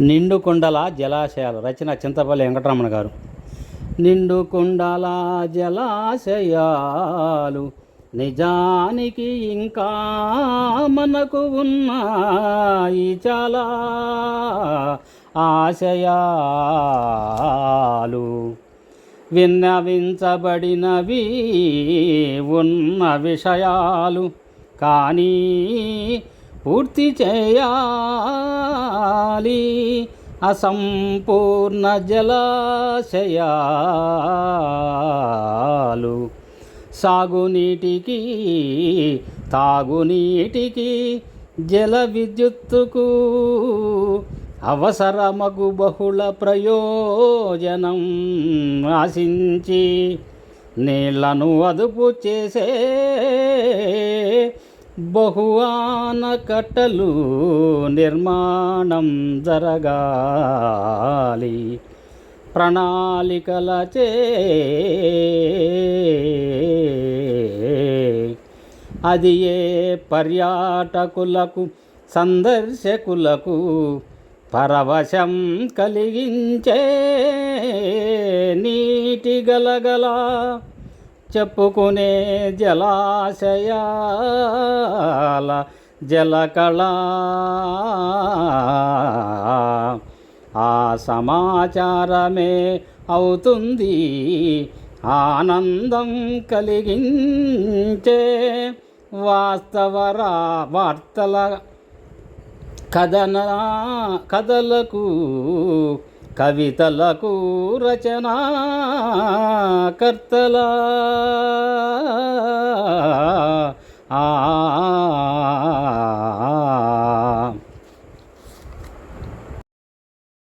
నిండు కుండల జలాశయాలు రచన చింతపల్లి వెంకటరమణ గారు. నిండు కుండల జలాశయాలు నిజానికి ఇంకా మనకు ఉన్నాయి చాలా ఆశయాలు. విన్నవించబడినవి ఉన్న విషయాలు కానీ పూర్తి చేయాలి అసంపూర్ణ జలాశయాలు. సాగునీటికి తాగునీటికి జల విద్యుత్తుకు అవసరమగు బహుళ ప్రయోజనం ఆశించి నీళ్ళను అదుపు చేసే బహు ఆనకట్టలు నిర్మాణం జరగాలి. ప్రణాళికలచే అది ఏ పర్యాటకులకు సందర్శకులకు పరవశం కలిగించే నీటి గలగల చెప్పుకునే జలాశయాల జలకళ. ఆ సమాచారమే అవుతుంది ఆనందం కలిగించే వాస్తవరా వార్తల కథన కథలకు కవితలకు రచనా. కర్తల ఆ